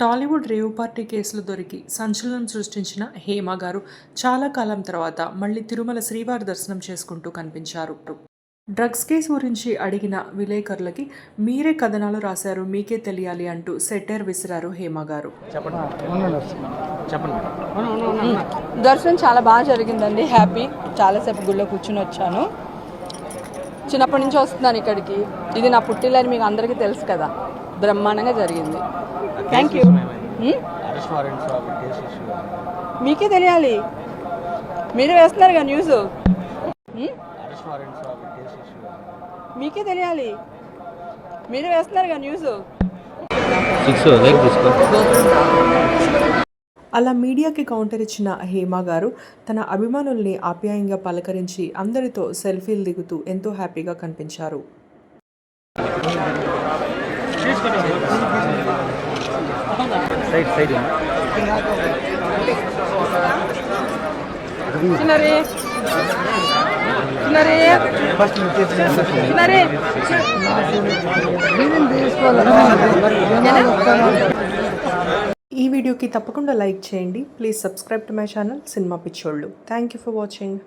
Tollywood rave party కేసులు దొరికి సంచలనం సృష్టించిన హేమ గారు చాలా కాలం తర్వాత మళ్ళీ తిరుమల శ్రీవారి దర్శనం చేసుకుంటూ కనిపించారు. డ్రగ్స్ కేసు గురించి అడిగిన విలేకరులకి మీరే కథనాలు రాశారు మీకే తెలియాలి అంటూ సెటర్ విసిరారు హేమ గారు. దర్శనం చాలా బాగా జరిగిందండి హ్యాపీ. చాలాసేపు గుళ్ళో కూర్చుని వచ్చాను. చిన్నప్పటి నుంచి వస్తున్నాను ఇక్కడికి. ఇది నా పుట్టిల్లని మీకు అందరికీ తెలుసు కదా. బ్రహ్మాండంగా జరిగింది. థ్యాంక్ యూ ఇష్యూ మీకే తెలియాలి. మీరే న్యూస్ వారెంట్స్ అవి కేసు ఇష్యూ మీకే తెలియాలి. మీరే వేస్తున్నారుగా న్యూస్ సిక్స్ లైక్ తీసుకో అలా మీడియాకి కౌంటర్ ఇచ్చిన హేమ గారు తన అభిమానుల్ని ఆప్యాయంగా పలకరించి అందరితో సెల్ఫీలు దిగుతూ ఎంతో హ్యాపీగా కనిపించారు. సైడ్ సైడ్ చిన్నరే. చిన్నరే. చిన్నరే. ఈ వీడియోకి తప్పకుండా లైక్ చేయండి. Please subscribe to my channel cinema పిచ్చోళ్ళు. Thank you for watching